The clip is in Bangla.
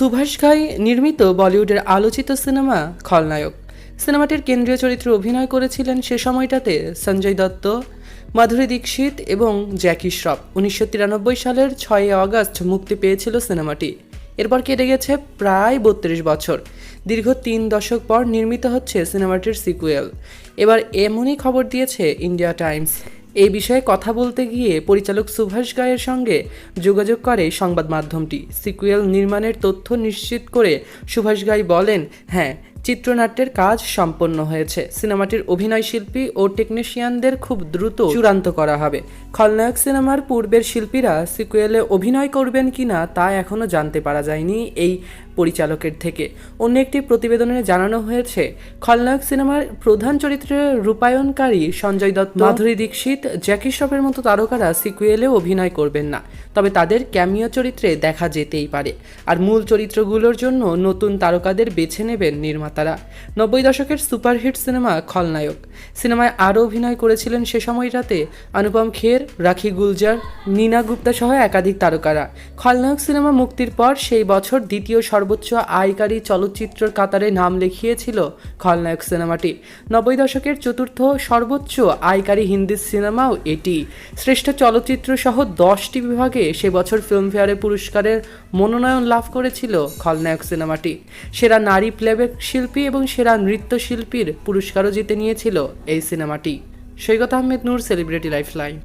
সুভাষ ঘাই নির্মিত বলিউডের আলোচিত সিনেমা খলনায়ক। সিনেমাটির কেন্দ্রীয় চরিত্রে অভিনয় করেছিলেন সে সময়টাতে সঞ্জয় দত্ত, মাধুরী দীক্ষিত এবং জ্যাকি শ্রফ। উনিশশো তিরানব্বই সালের ছয়ই আগস্ট মুক্তি পেয়েছিল সিনেমাটি। এরপর কেটে গেছে প্রায় বত্রিশ বছর। দীর্ঘ তিন দশক পর নির্মিত হচ্ছে সিনেমাটির সিকুয়েল। এবার এমনই খবর দিয়েছে ইন্ডিয়া টাইমস। এই বিষয়ে কথা বলতে গিয়ে পরিচালক সুভাষ গায়ের সঙ্গে যোগাযোগ করে সংবাদ মাধ্যমটি। সিকুয়েল নির্মাণের তথ্য নিশ্চিত করে সুভাষ গাই বলেন হ্যাঁ চিত্রনাট্যের কাজ সম্পন্ন হয়েছে। সিনেমাটির অভিনয় শিল্পী ও টেকনিশিয়ানদের খুব দ্রুত চূড়ান্ত করা হবে। খলনায়ক সিনেমার পূর্বের শিল্পীরা সিকুয়েলে অভিনয় করবেন কিনা তা এখনও জানতে পারা যায়নি এই পরিচালকের থেকে। অন্য একটি প্রতিবেদনে জানানো হয়েছে, খলনায়ক সিনেমার প্রধান চরিত্রে রূপায়ণকারী সঞ্জয় দত্ত, মাধুরী দীক্ষিত, জ্যাকি শ্রফের মতো তারকারা সিকুয়েলে অভিনয় করবেন না। তবে তাদের ক্যামিও চরিত্রে দেখা যেতেই পারে। আর মূল চরিত্রগুলোর জন্য নতুন তারকাদের বেছে নেবেন নির্মাতারা নব্বই দশকের সুপারহিট সিনেমা খলনায়ক। সিনেমায় আরও অভিনয় করেছিলেন সে সময়টাতে অনুপম খের, রাখি গুলজার, নীনা গুপ্তা সহ একাধিক তারকারা। খলনায়ক সিনেমা মুক্তির পর সেই বছর দ্বিতীয় সর্বোচ্চ আয়কারী চলচ্চিত্রের কাতারে নাম লিখিয়েছিল খলনায়ক সিনেমাটি। নব্বই দশকের চতুর্থ সর্বোচ্চ আয়কারী হিন্দি সিনেমাও এটি। শ্রেষ্ঠ চলচ্চিত্র সহ দশটি বিভাগে সে বছর ফিল্মফেয়ারে পুরস্কারের মনোনয়ন লাভ করেছিল খলনায়ক সিনেমাটি। সেরা নারী প্লেব্যাক শিল্পী এবং সেরা নৃত্যশিল্পীর পুরস্কারও জিতে নিয়েছিল এই সিনেমাটি Saikat Ahmed Noor celebrity life line